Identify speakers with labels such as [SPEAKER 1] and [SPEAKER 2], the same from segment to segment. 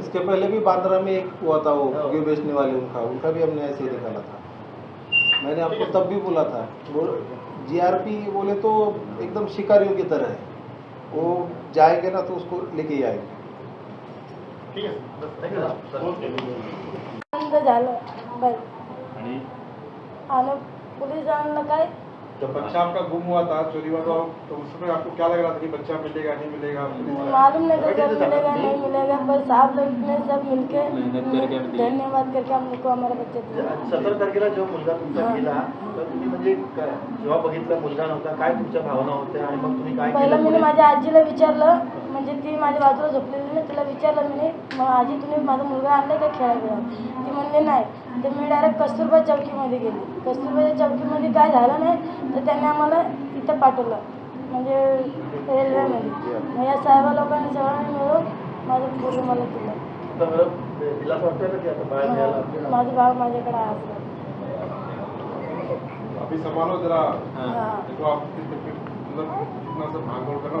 [SPEAKER 1] इसके पहले भी बांद्रा में एक हुआ था वो
[SPEAKER 2] हाँ।
[SPEAKER 1] घी बेचने वाले उनका उनका भी हमने ऐसे ही निकाला था। मैंने आपको तब भी बोला था वो जीआरपी बोले तो एकदम शिकारियों की तरह है। वो जाएँगे ना तो उसको लेके ही आएँगे।
[SPEAKER 3] झालं बस
[SPEAKER 4] आणि
[SPEAKER 3] आणि पोलिसांना काय
[SPEAKER 5] जब बच्चा आपका गुम हुआ था चोरी हुआ था तो उस समय आपको क्या लग रहा था कि बच्चा मिलेगा नहीं मिलेगा
[SPEAKER 3] मालूम नहीं था मिलेगा नहीं मिलेगा बस आप लोग ने सब मिलके। धन्यवाद करके हम लोग को हमारा बच्चा दिया
[SPEAKER 2] सतरा तारखेला जो मुलगा तुमचा. गेला तर तुम्ही म्हणजे काय- जेव्हा बघितलं मुलगा नव्हता काय तुमच्या भावना होत्या आणि मग तुम्ही काय
[SPEAKER 3] पहिलं मी? माझ्या आजीला विचारलं म्हणजे ती माझ्या बाजूला झोपलेली ना तिला विचारलं मी मग आजी तुम्ही माझा मुलगा आणलाय का खेळायला? ती म्हणले नाही. तर मी डायरेक्ट कस्तुरबा चौकीमध्ये गेली. कस्तुरबाच्या चौकीमध्ये काय झालं नाही तर त्यांनी आम्हाला इथं पाठवलं. म्हणजे रेल्वेमध्ये. मग या साहेबा लोकांनी सगळ्यांनी मिळून माझं पूर्ण मला दिलं. माझा भाव माझ्याकडे आहे असं.
[SPEAKER 5] अभी संभालो जरा
[SPEAKER 3] हा.
[SPEAKER 5] देखो आप कितने- मतलब कितना सा भागदौड़ करना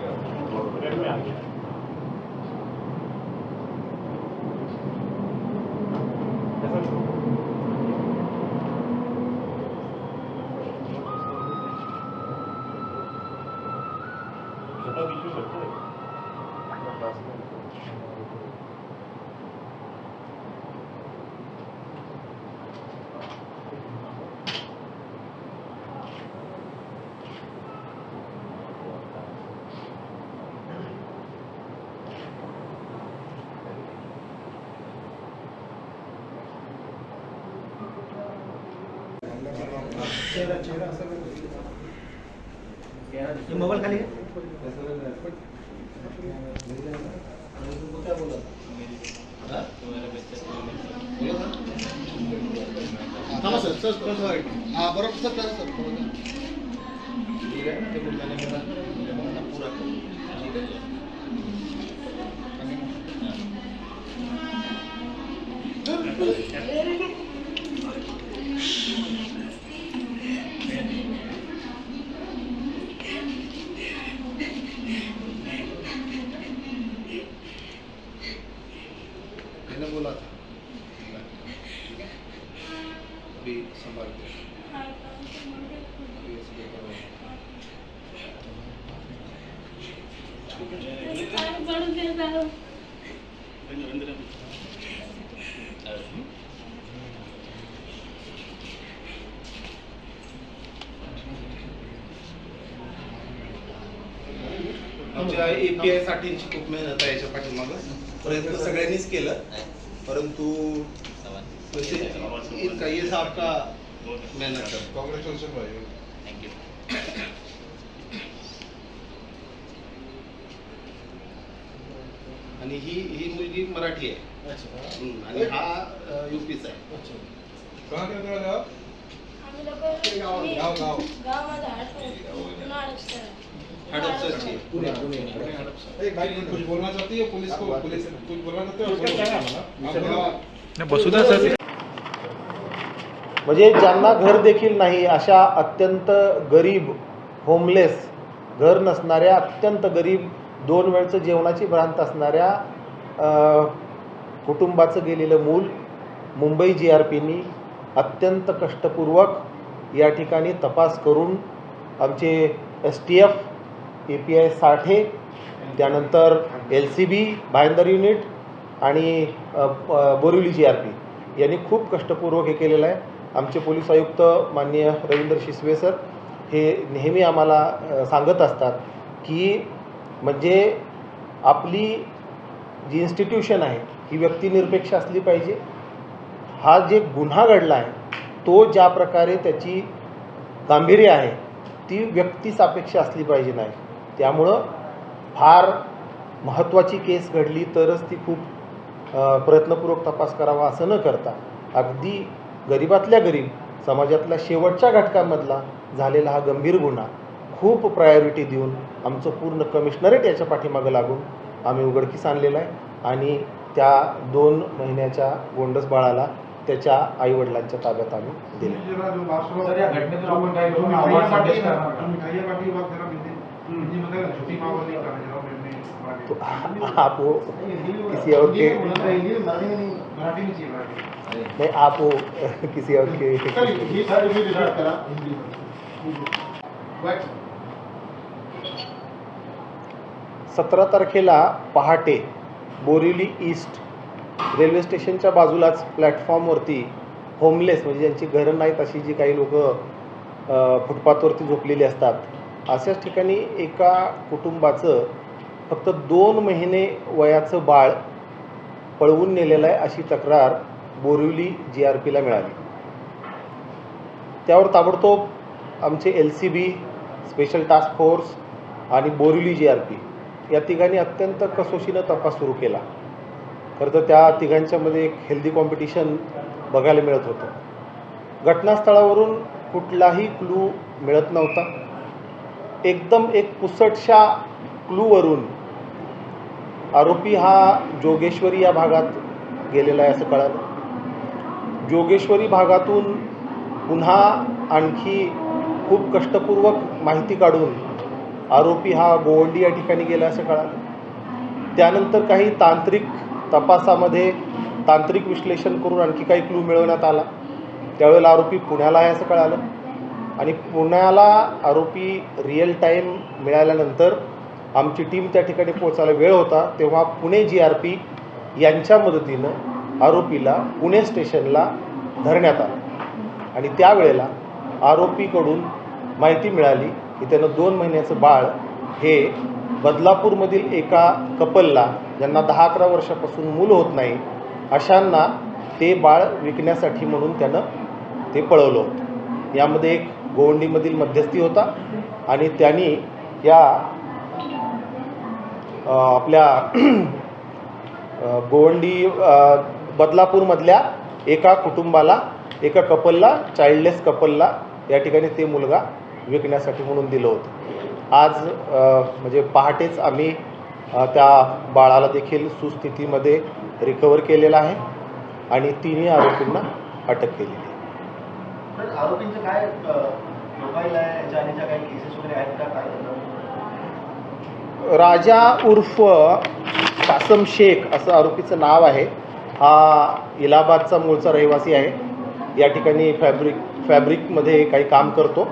[SPEAKER 5] आ जाओगा
[SPEAKER 1] हाँ साठे
[SPEAKER 2] मोबाईल खाली
[SPEAKER 1] मैंने बोला था अभी संभाल के अभी ऐसे लेकर आओ।
[SPEAKER 6] आमच्या एपीआय साठीची खूप मेहनत आहे याच्या पाठीमागं. प्रयत्न सगळ्यांनीच केलं. परंतु ये मेहनत है
[SPEAKER 5] कांग्रेचुलेशन भाई.
[SPEAKER 6] आणि ही ही मुलगी मराठी आहे. हम्म, आणि हा युपीचा आहे.
[SPEAKER 5] कहाँ के हो आप?
[SPEAKER 3] आम्ही लोकं- मी-
[SPEAKER 5] गाव. गाव
[SPEAKER 3] गाव माझं हडपसर. पुन्हा हडपसर आहे.
[SPEAKER 6] हडपसरची आहे.
[SPEAKER 5] एक भाई कुछ बोलना चाहती है पुलिस को पुलिस कुछ बोलना चाहते हो आप बोलो।
[SPEAKER 1] म्हणजे ज्यांना घर देखील नाही अशा अत्यंत गरीब होमलेस घर नसणाऱ्या अत्यंत गरीब दोन वेळचं जेवणाची भ्रांत असणाऱ्या कुटुंबाचं गेलेलं मूल मुंबई जी आर पीनी अत्यंत कष्टपूर्वक या ठिकाणी तपास करून आमचे S T F A P I Sathe त्यानंतर L C B Bhayandar unit आणि बोरिवली जी आर पी यांनी खूप कष्टपूर्वक हे केलेलं आहे. आमचे पोलीस आयुक्त माननीय रवींद्र शिसवे सर हे नेहमी आम्हाला सांगत असतात की म्हणजे आपली जी इन्स्टिट्यूशन आहे ही व्यक्तिनिरपेक्ष असली पाहिजे. हा जे गुन्हा घडला आहे तो ज्या प्रकारे त्याची गांभीर्य आहे ती व्यक्तीसापेक्ष असली पाहिजे नाही. त्यामुळं फार महत्त्वाची केस घडली तरच ती खूप प्रयत्नपूर्वक तपास करावा असं न करता अगदी गरिबातल्या गरीब समाजातल्या शेवटच्या घटकामधला झालेला हा गंभीर गुन्हा खूप प्रायोरिटी देऊन आमचं पूर्ण कमिशनरेट याच्या पाठीमागं लागून आम्ही उघडकीस आणलेलं आहे आणि त्या दोन महिन्याच्या गोंडस बाळाला त्याच्या आईवडिलांच्या ताब्यात आम्ही दिले तो आप वो किसी और के नहीं आप वो किसी और के सतरा तारखेला पहाटे बोरिवली ईस्ट रेल्वे स्टेशनच्या बाजूलाच प्लॅटफॉर्मवरती होमलेस म्हणजे ज्यांची घरं नाहीत अशी जी काही लोक फुटपाथवरती झोपलेली असतात अशाच ठिकाणी एका कुटुंबाचं फक्त दोन महिने वयाचं बाळ पळवून नेलेलं आहे अशी तक्रार बोरिवली जी आर पीला मिळाली. त्यावर ताबडतोब आमचे L C B special task force आणि बोरिवली जी आर पी या तिघांनी अत्यंत कसोशीनं तपास सुरू केला. खरं तर त्या तिघांच्यामध्ये एक हेल्दी कॉम्पिटिशन बघायला मिळत होतं. घटनास्थळावरून कुठलाही क्लू मिळत नव्हता. एकदम एक पुसटशा क्लूवरून आरोपी हा जोगेश्वरी या भागात गेलेला आहे असं कळालं. जोगेश्वरी भागातून पुन्हा आणखी खूप कष्टपूर्वक माहिती काढून आरोपी हा गोवंडी या ठिकाणी गेला असं कळालं. त्यानंतर काही तांत्रिक तपासामध्ये तांत्रिक विश्लेषण करून आणखी काही क्लू मिळवण्यात आला. त्यावेळेला आरोपी पुण्याला आहे असं कळालं. आणि पुण्याला आरोपी रिअल टाईम मिळाल्यानंतर आमची टीम त्या ठिकाणी पोहोचायला वेळ होता तेव्हा पुणे जी आर पी यांच्या मदतीनं आरोपीला पुणे स्टेशनला धरण्यात आलं. आणि त्यावेळेला आरोपीकडून माहिती मिळाली की त्यानं दोन महिन्याचं बाळ हे बदलापूरमधील एका कपलला ज्यांना दहा अकरा वर्षापासून मूल होत नाही अशांना ते बाळ विकण्यासाठी म्हणून त्यानं ते पळवलं होतं. यामध्ये एक गोवंडीमधील मध्यस्थी होता आणि त्यांनी या आपल्या गोवंडी बदलापूरमधल्या एका कुटुंबाला एका कपलला चाइल्डलेस कपलला या ठिकाणी ते मुलगा विकण्यासाठी म्हणून दिलं होतं. आज म्हणजे पहाटेच आम्ही त्या बाळाला देखील सुस्थितीमध्ये रिकवर केलेलं आहे आणि तिन्ही आरोपींना अटक केलेली आहे.
[SPEAKER 2] आरोपींचं काय प्रोफाईल आहे? याच्या काही केसेस वगैरे आहेत का? काय
[SPEAKER 1] राजा उर्फ कासम शेख असं आरोपीचं नाव आहे. हा इलाहाबादचा मूळचा रहिवासी आहे. या ठिकाणी फॅब्रिक फॅब्रिकमध्ये काही काम करतो.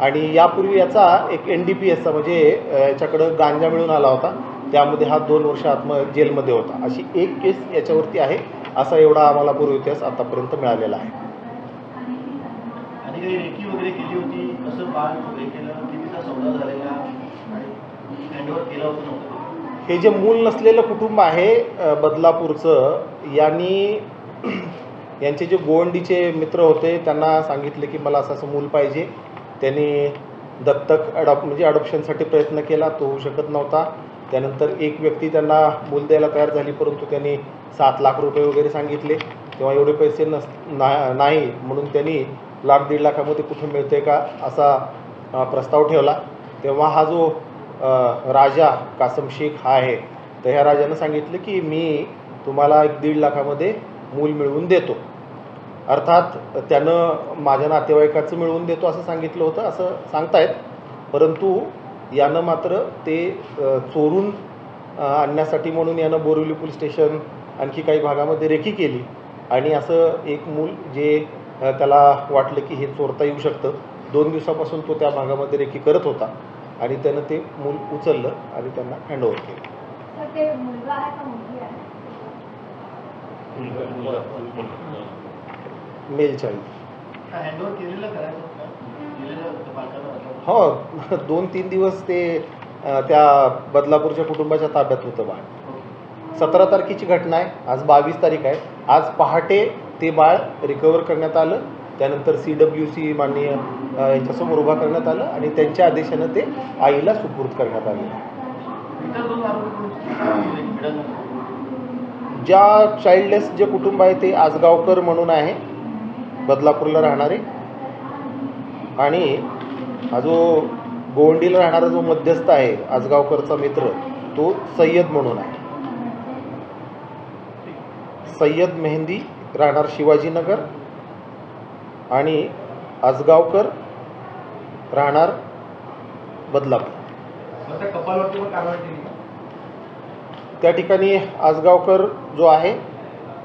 [SPEAKER 1] आणि यापूर्वी याचा एक एन डी पी एसचा म्हणजे याच्याकडं गांजा मिळून आला होता. त्यामध्ये हा दोन वर्ष आत्म जेलमध्ये होता. अशी एक केस याच्यावरती आहे. असा एवढा आम्हाला पूर्व इतिहास आतापर्यंत मिळालेला आहे.
[SPEAKER 2] तिथे रेकी वगैरे केली होती कसं बाळ हे केलं कितीचा सौदा झालेला आणि हँडओव्हर केलं होतं नव्हतं.
[SPEAKER 1] हे जे मूल नसलेलं कुटुंब आहे बदलापूरचं यांनी यांचे जे गोवंडीचे मित्र होते त्यांना सांगितले की मला असं असं मूल पाहिजे. त्यांनी दत्तक अडॉप म्हणजे अडॉप्शनसाठी प्रयत्न केला तो होऊ शकत नव्हता. त्यानंतर एक व्यक्ती त्यांना मूल द्यायला तयार झाली परंतु त्यांनी सात लाख रुपये वगैरे सांगितले. तेव्हा एवढे पैसे नस ना नाही म्हणून त्यांनी लाख दीड लाखामध्ये कुठे मिळते का असा प्रस्ताव ठेवला. तेव्हा हा जो राजा कासम शेख हा आहे तर ह्या राजानं सांगितलं की मी तुम्हाला एक दीड लाखामध्ये मूल मिळवून देतो. अर्थात त्यानं माझ्या नातेवाईकाचं मिळवून देतो असं सांगितलं होतं असं सांगतायत. परंतु यानं मात्र ते चोरून आणण्यासाठी म्हणून यानं बोरिवली पोलीस स्टेशन आणखी काही भागामध्ये रेखी केली. आणि असं एक मूल जे त्याला वाटलं की हे चोरता येऊ शकतं. दोन दिवसापासून तो त्या भागामध्ये रेकी करत होता आणि त्यानं ते मूल उचललं आणि त्यांना हँडओव्हर केलं.
[SPEAKER 7] तर ते मुलगा आहे का मुलगी आहे?
[SPEAKER 1] मेल चाइल्ड
[SPEAKER 2] हँडओव्हर केलेलं करायचं होतं केलेलं होतं पालकांना
[SPEAKER 1] हो दोन तीन दिवस ते त्या बदलापूरच्या कुटुंबाच्या ताब्यात होतं बाळ. सतरा तारखेची घटना आहे आज बावीस तारीख आहे. आज पहाटे ते बाळ रिकवर करण्यात आलं. त्यानंतर सी डब्ल्यू सी माननीय याच्यासमोर यांच्यासमोर उभा करण्यात आलं आणि त्यांच्या आदेशानं ते आईला सुपूर्द करण्यात आले. ज्या चाइल्डलेस जे कुटुंब आहे ते आजगावकर म्हणून आहे बदलापूरला राहणारे. आणि हा जो गोवंडीला राहणारा जो मध्यस्थ आहे आजगावकरचा मित्र तो सय्यद म्हणून आहे. सय्यद मेहंदी राहणार शिवाजीनगर आणि आजगावकर राहणार बदलापूर.
[SPEAKER 2] त्या
[SPEAKER 1] ठिकाणी आजगावकर जो आहे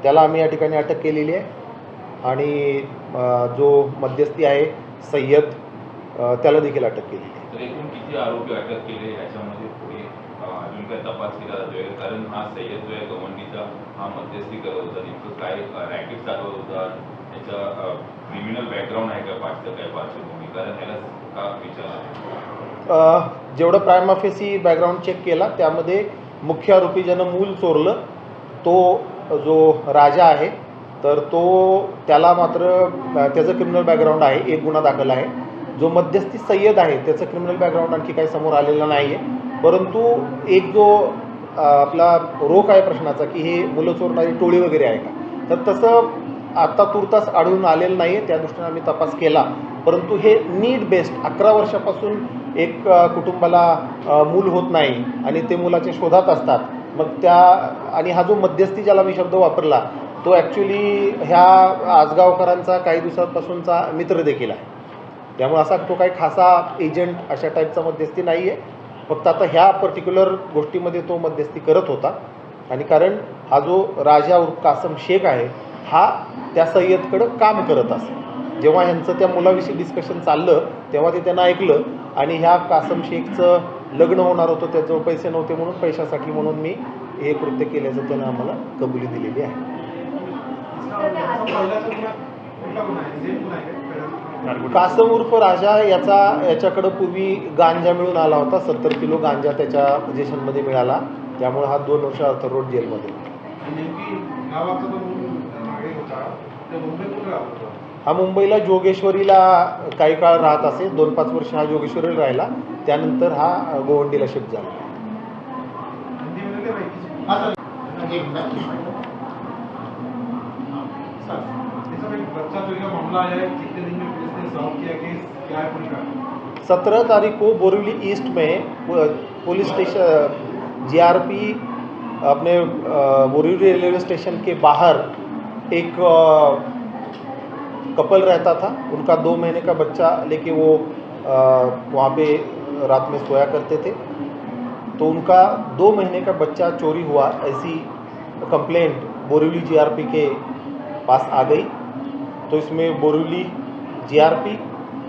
[SPEAKER 1] त्याला आम्ही या ठिकाणी अटक केलेली आहे. आणि जो मध्यस्थी आहे सय्यद त्याला देखील अटक केलेली आहे.
[SPEAKER 8] काय तपास केला जातोय कारण हा सय्यद जो आहे गवंडीचा हा मध्यस्थी करत होता. नेमकं काय रॅकेट चालवत होता. त्याचा क्रिमिनल बॅकग्राऊंड आहे का? पाठचं काय पार्श्वभूमी कारण त्याला का विचार
[SPEAKER 1] अ, जेवढं प्रायमाफेसी बॅकग्राऊंड चेक केला त्यामध्ये मुख्य आरोपी ज्यानं मूल चोरलं तो जो राजा आहे तर तो त्याला मात्र त्याचं क्रिमिनल बॅकग्राऊंड आहे. एक गुन्हा दाखल आहे. जो मध्यस्थी सय्यद आहे त्याचं क्रिमिनल बॅकग्राऊंड आणखी काही समोर आलेलं नाही आहे परंतु एक जो आपला रोख आहे प्रश्नाचा की हे मुलं चोरणारी टोळी वगैरे आहे का? तर तसं आत्ता तुर्तास आढळून आलेलं नाही आहे त्या दृष्टीने आम्ही तपास केला. परंतु हे नीड बेस्ड अकरा वर्षापासून एक कुटुंबाला मूल होत नाही आणि ते मुलाच्या शोधात असतात. मग त्या आणि हा जो मध्यस्थी ज्याला मी शब्द वापरला तो ॲक्च्युली ह्या आजगावकरांचा काही दिवसांपासूनचा मित्र देखील आहे. त्यामुळे असा तो काही खासा एजंट अशा टाईपचा मध्यस्थी नाही आहे फक्त आता ह्या पर्टिक्युलर गोष्टीमध्ये तो मध्यस्थी करत होता. आणि कारण हा जो राजा उर्फ कासम शेख आहे हा त्या सय्यदकडं काम करत असे. जेव्हा ह्यांचं त्या मुलाविषयी डिस्कशन चाललं तेव्हा ते त्यांना ऐकलं आणि ह्या कासम शेखचं लग्न होणार होतं त्याजवळ पैसे नव्हते म्हणून पैशासाठी म्हणून मी हे कृत्य केल्याचं त्यानं आम्हाला कबुली दिलेली आहे कासम उर्फ राजा याचा याच्याकडं पूर्वी गांजा मिळून आला होता सत्तर किलो गांजा त्याच्या पोझिशनमध्ये मिळाला. त्यामुळे हा दोन वर्ष अर्थरोड जेलमध्ये. हा मुंबईला जोगेश्वरीला काही काळ राहत असे दोन पाच वर्ष हा जोगेश्वरीला राहिला. त्यानंतर हा गोवंडीला शिफ्ट झाला.
[SPEAKER 9] हाँ मामला
[SPEAKER 1] सत्रह तारीख को बोरीवली ईस्ट में पुलिस स्टेशन, जीआरपी अपने बोरीवली रेलवे स्टेशन के बाहर एक कपल रहता था। उनका दो महीने का बच्चा लेके वो वहाँ पे रात में सोया करते थे। तो उनका दो महीने का बच्चा चोरी हुआ, ऐसी कंप्लेंट बोरीवली जीआरपी के पास आ गई। तो इसमें बोरीवली जीआरपी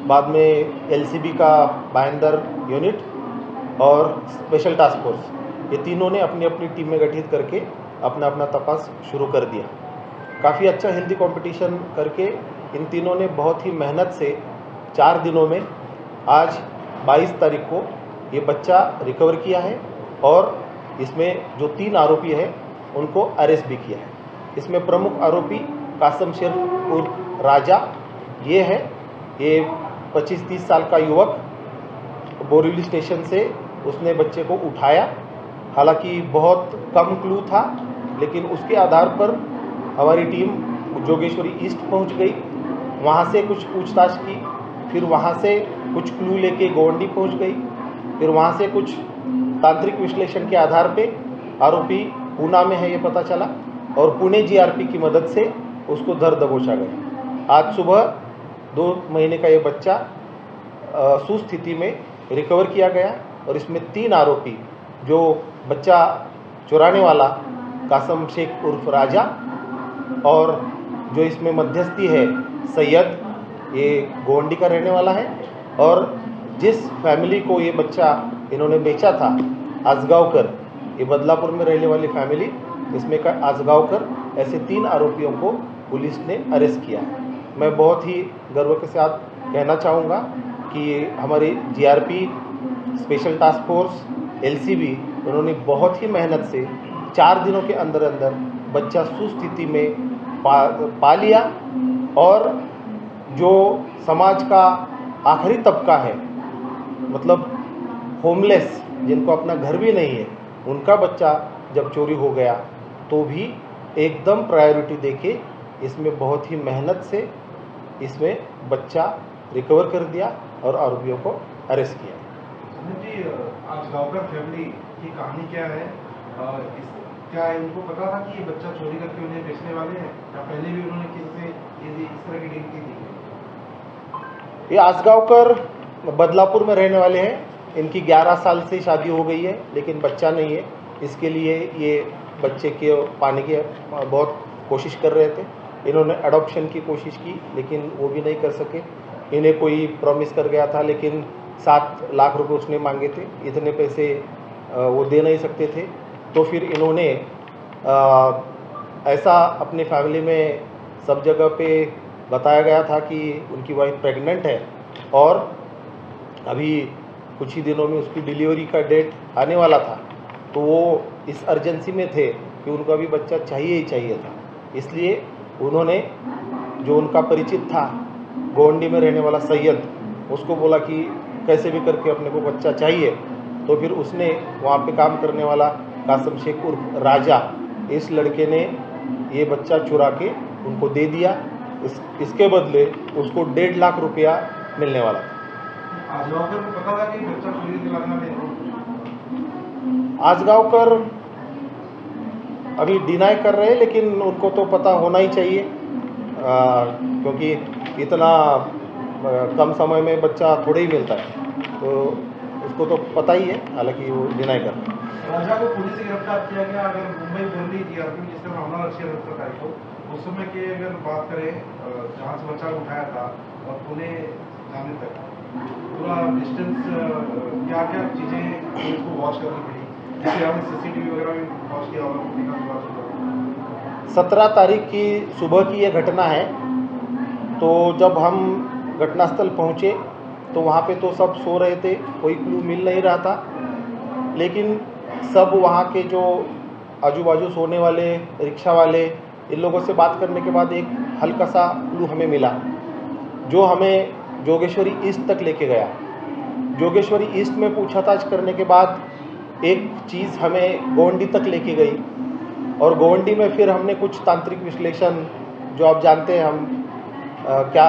[SPEAKER 1] बाद में एलसीबी का बाइंदर यूनिट और स्पेशल टास्क फोर्स ये तीनों ने अपनी अपनी टीमें गठित करके अपना अपना तपास शुरू कर दिया। काफ़ी अच्छा हेल्दी कंपटीशन करके इन तीनों ने बहुत ही मेहनत से चार दिनों में आज 22 तारीख को ये बच्चा रिकवर किया है और इसमें जो तीन आरोपी हैं, उनको अरेस्ट भी किया है। इसमें प्रमुख आरोपी कासम शेख उर्फ़ राजा ये है, ये 25-30 साल का युवक बोरीवली स्टेशन से उसने बच्चे को उठाया। हालाँकि बहुत कम क्लू था, लेकिन उसके आधार पर हमारी टीम जोगेश्वरी ईस्ट पहुँच गई। वहाँ से कुछ पूछताछ की, फिर वहाँ से कुछ क्लू लेके गोवंडी पहुँच गई। फिर वहाँ से कुछ तांत्रिक विश्लेषण के आधार पे आरोपी पूना में है ये पता चला और पुणे जीआरपी की मदद से उसको धर दबोचा गया। आज सुबह दो महीने का ये बच्चा सुस्थिति में रिकवर किया गया और इसमें तीन आरोपी, जो बच्चा चुराने वाला कासम शेख उर्फ़ राजा और जो इसमें मध्यस्थी है सैयद, ये गोवंडी का रहने वाला है और जिस फैमिली को ये बच्चा इन्होंने बेचा था, आजगावकर, ये बदलापुर में रहने वाली फैमिली इसमें का आजगावकर, ऐसे तीन आरोपियों को पुलिस ने अरेस्ट किया। है मैं बहुत ही गर्व के साथ कहना चाहूँगा कि हमारी GRP special task force LCB उन्होंने बहुत ही मेहनत से चार दिनों के अंदर अंदर बच्चा सुस्थिति में पा पा लिया और जो समाज का आखिरी तबका है मतलब होमलेस, जिनको अपना घर भी नहीं है, उनका बच्चा जब चोरी हो गया तो भी एकदम प्रायोरिटी देके इसमें बहुत ही मेहनत से इसमें बच्चा रिकवर कर दिया और आरोपियों को अरेस्ट किया।
[SPEAKER 9] जी आज गाँवकर फैमिली की कहानी क्या है? अ, इस क्या है उनको पता था कि ये बच्चा चोरी करके उन्हें बेचने वाले हैं? या पहले भी उन्होंने किसी इस तरह की डील की थी?
[SPEAKER 1] ये आसगांवकर बदलापुर में रहने वाले हैं। इनकी 11 साल से शादी हो गई है लेकिन बच्चा नहीं है। इसके लिए ये बच्चे के पाने की बहुत कोशिश कर रहे थे। इन्होंने अडोप्शन की कोशिश की, लेकिन वो भी नहीं कर सके। इन्हें कोई प्रॉमिस कर गया था, लेकिन सात लाख रुपए उसने मांगे थे। इतने पैसे वो दे नहीं सकते थे। तो फिर इन्होंने ऐसा अपने फैमिली में सब जगह पे बताया गया था कि उनकी वाइफ प्रेग्नेंट है और अभी कुछ ही दिनों में उसकी डिलीवरी का डेट आने वाला था। तो वो इस अर्जेंसी में थे कि उनका भी बच्चा चाहिए ही चाहिए था। इसलिए उन्होंने जो उनका परिचित था गोंडी में रहने वाला सैयद उसको बोला कि कैसे भी करके अपने को बच्चा चाहिए। तो फिर उसने वहाँ पे काम करने वाला कासम शेख उर्फ़ राजा इस लड़के ने ये बच्चा चुरा के उनको दे दिया। इस इसके बदले उसको डेढ़ लाख रुपया मिलने वाला था। आजगांवकर अभी डिनाई कर रहे हैं लेकिन उनको तो पता होना ही चाहिए। आ, क्योंकि इतना कम समय में बच्चा थोड़े ही मिलता है। तो उसको तो पता ही है हालाँकि वो डिनाई कर रहे हैं।
[SPEAKER 9] राजा को पुलिस से गिरफ़्तार किया गया अगर मुंबई बोली जीआरपी जिस तरह मामला रखी है सत्तर तारीख को उस समय की अगर बात करें जहाँ से बच्चा उठाया था और पुणे जाने तक पूरा डिस्टेंस क्या क्या चीज़ें को करनी पड़ी।
[SPEAKER 1] सत्रह तारीख की सुबह की यह घटना है। तो जब हम घटनास्थल पहुँचे तो वहाँ पे तो सब सो रहे थे, कोई क्लू मिल नहीं रहा था। लेकिन सब वहाँ के जो आजू बाजू सोने वाले, रिक्शा वाले, इन लोगों से बात करने के बाद एक हल्का सा क्लू हमें मिला, जो हमें जोगेश्वरी ईस्ट तक लेके गया। जोगेश्वरी ईस्ट में पूछताछ करने के बाद एक चीज़ हमें गोवंडी तक लेके गई। और गोवंडी में फिर हमने कुछ तांत्रिक विश्लेषण जो आप जानते हैं हम अ, क्या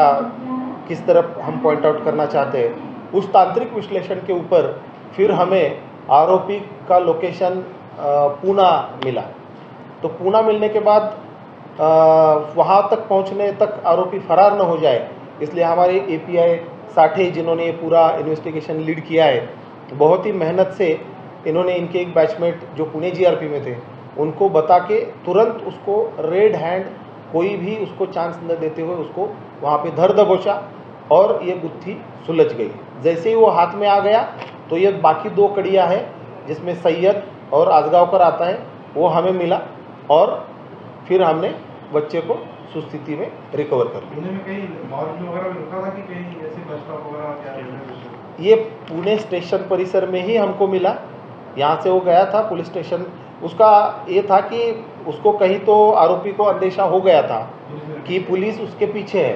[SPEAKER 1] किस तरफ़ हम पॉइंट आउट करना चाहते हैं। उस तांत्रिक विश्लेषण के ऊपर फिर हमें आरोपी का लोकेशन पूना मिला। तो पूना मिलने के बाद वहाँ तक पहुँचने तक आरोपी फरार न हो जाए इसलिए हमारे ए पी आई साठे जिन्होंने ये पूरा इन्वेस्टिगेशन लीड किया है बहुत ही मेहनत से इन्होंने इनके एक बैचमेट जो पुणे जीआरपी में थे उनको बता के तुरंत उसको रेड हैंड कोई भी उसको चांस न देते हुए उसको वहाँ पे धर दबोचा और ये गुत्थी सुलझ गई। जैसे ही वो हाथ में आ गया तो ये बाकी दो कड़ियाँ हैं जिसमें सैयद और आजगांवकर आता है वो हमें मिला और फिर हमने बच्चे को सुस्थिति में रिकवर कर लिया ये पुणे स्टेशन परिसर में ही हमको मिला। यहाँ से वो गया था पुलिस स्टेशन। उसका ये था कि उसको कहीं तो आरोपी को अंदेशा हो गया था कि पुलिस उसके पीछे है।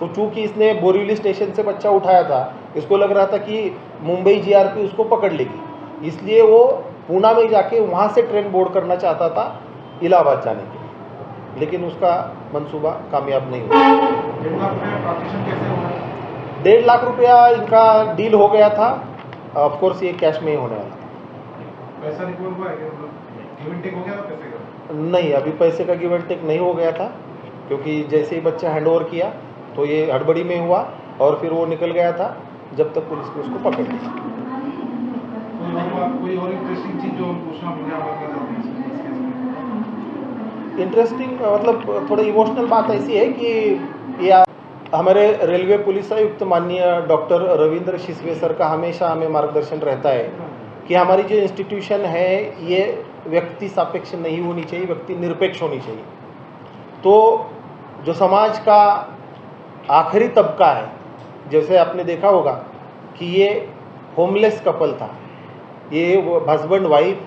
[SPEAKER 1] तो चूँकि इसने बोरीवली स्टेशन से बच्चा उठाया था इसको लग रहा था कि मुंबई जीआरपी उसको पकड़ लेगी। इसलिए वो पूना में जाके वहाँ से ट्रेन बोर्ड करना चाहता था इलाहाबाद जाने के लिए। लेकिन उसका मंसूबा कामयाब नहीं हुआ।
[SPEAKER 9] डेढ़ लाख रुपये
[SPEAKER 1] इनका डील हो गया था। ऑफकोर्स ये कैश में ही होने वाला।
[SPEAKER 9] पैसा रिकवर हुआ है मतलब गिव एंड टेक हो गया था पैसे का?
[SPEAKER 1] नहीं अभी पैसे का गिव एंड टेक नहीं हो गया था क्योंकि जैसे ही बच्चा हैंड ओवर किया तो ये हड़बड़ी में हुआ और फिर वो निकल गया था जब तक पुलिस ने उसको पकड़ लिया।
[SPEAKER 9] कोई और इंटरेस्टिंग चीज़ जो पूछना
[SPEAKER 1] मतलब थोड़ा इमोशनल बात ऐसी है कि ये हमारे रेलवे पुलिस आयुक्त माननीय डॉक्टर रविंद्र शिसवे सर का हमेशा हमें मार्गदर्शन रहता है। कि हमारी जो इंस्टीट्यूशन है, ये व्यक्ति सापेक्ष नहीं होनी चाहिए, व्यक्ति निरपेक्ष होनी चाहिए। तो जो समाज का आखिरी तबका है, जैसे आपने देखा होगा कि ये होमलेस कपल था। ये हस्बैंड वाइफ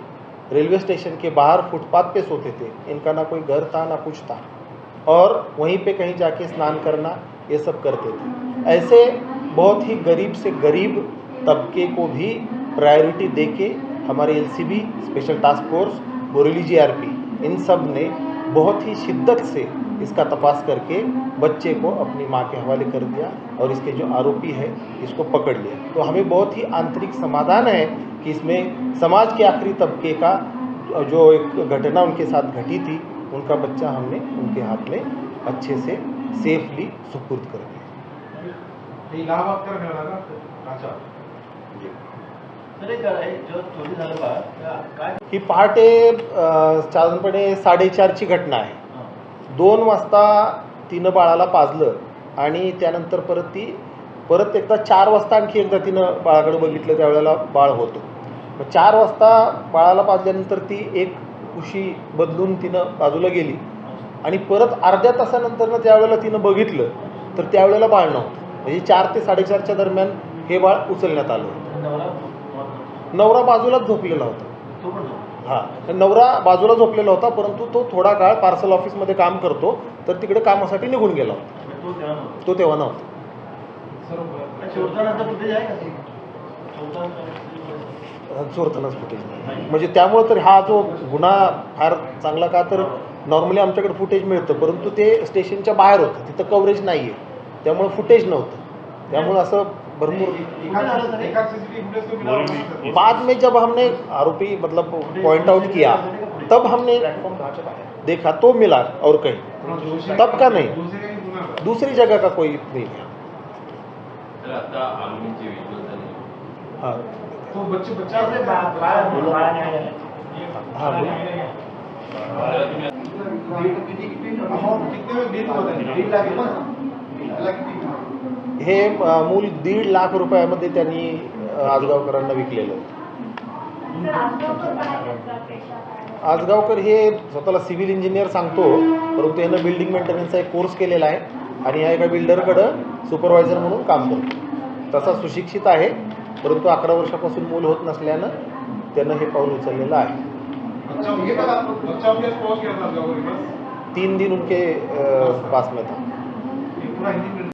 [SPEAKER 1] रेलवे स्टेशन के बाहर फुटपाथ पे सोते थे। इनका ना कोई घर था, ना कुछ था। और वहीं पे कहीं जाके स्नान करना, ये सब करते थे। ऐसे बहुत ही गरीब से गरीब तबके को भी प्रायोरिटी देके हमारे LCB special task force Borivali GRP in सबने बहुत ही शिद्दत से इसका तपास करके बच्चे को अपनी माँ के हवाले कर दिया और इसके जो आरोपी है इसको पकड़ लिया। तो हमें बहुत ही आंतरिक समाधान है कि इसमें समाज के आखिरी तबके का जो एक घटना उनके साथ घटी थी उनका बच्चा हमने उनके हाथ में अच्छे से सेफली सुपुर्द कर दिया।
[SPEAKER 9] हे
[SPEAKER 1] पहाटे साधारणपणे साडेचारची घटना आहे. दोन वाजता तिनं बाळाला पाजलं आणि त्यानंतर परत ती परत एकदा चार वाजता आणखी एकदा तिनं बाळाकडे बघितलं त्यावेळेला बाळ होतं. चार वाजता बाळाला पाजल्यानंतर ती एक उशी बदलून तिनं बाजूला गेली. आणि परत अर्ध्या तासानंतर त्यावेळेला तिनं बघितलं तर त्यावेळेला बाळ नव्हतं. म्हणजे चार ते साडेचारच्या दरम्यान हे बाळ उचलण्यात आलं होतं.
[SPEAKER 2] नवरा
[SPEAKER 1] बाजूलाच झोपलेला होता.
[SPEAKER 2] तो पण झोपला.
[SPEAKER 1] नवरा बाजूला झोपलेला होता परंतु तो थोडा काळ पार्सल ऑफिसमध्ये काम करतो तर तिकडे कामासाठी निघून गेला होता.
[SPEAKER 2] तो तेव्हा नव्हता.
[SPEAKER 1] तो तेव्हा नव्हता
[SPEAKER 2] फुटेज आहे का
[SPEAKER 1] चोरतानाच फुटेज म्हणजे त्यामुळं तर हा जो गुन्हा फार चांगला का तर नॉर्मली आमच्याकडे फुटेज मिळतं परंतु ते स्टेशनच्या बाहेर होतं. तिथं कव्हरेज नाही आहे त्यामुळं फुटेज नव्हतं. त्यामुळं असं भरपूर। बाद में जब हमने आरोपी मतलब पॉइंट आउट किया तब हमने देखा तो मिला और कहीं। तब का नहीं।
[SPEAKER 9] दूसरी
[SPEAKER 1] जगह का कोई नहीं
[SPEAKER 8] मिला
[SPEAKER 1] हाँ।
[SPEAKER 9] तो
[SPEAKER 2] कितने हाँ, में बिल। होता
[SPEAKER 1] है। बिल।
[SPEAKER 2] लगे
[SPEAKER 1] हे मूल दीड लाख रुपयामध्ये त्यांनी आजगावकरांना विकलेलं. होतं
[SPEAKER 7] आजगावकर
[SPEAKER 1] हे स्वतःला सिव्हिल इंजिनियर सांगतो परंतु यानं बिल्डिंग मेंटेनन्सचा एक कोर्स केलेला आहे आणि ह्या एका बिल्डरकडं सुपरवायझर म्हणून काम करतो. तसा सुशिक्षित आहे परंतु अकरा वर्षापासून मूल होत नसल्यानं त्यानं हे पाऊल उचललेलं आहे. तीन दिन उनके पास में था.
[SPEAKER 9] ये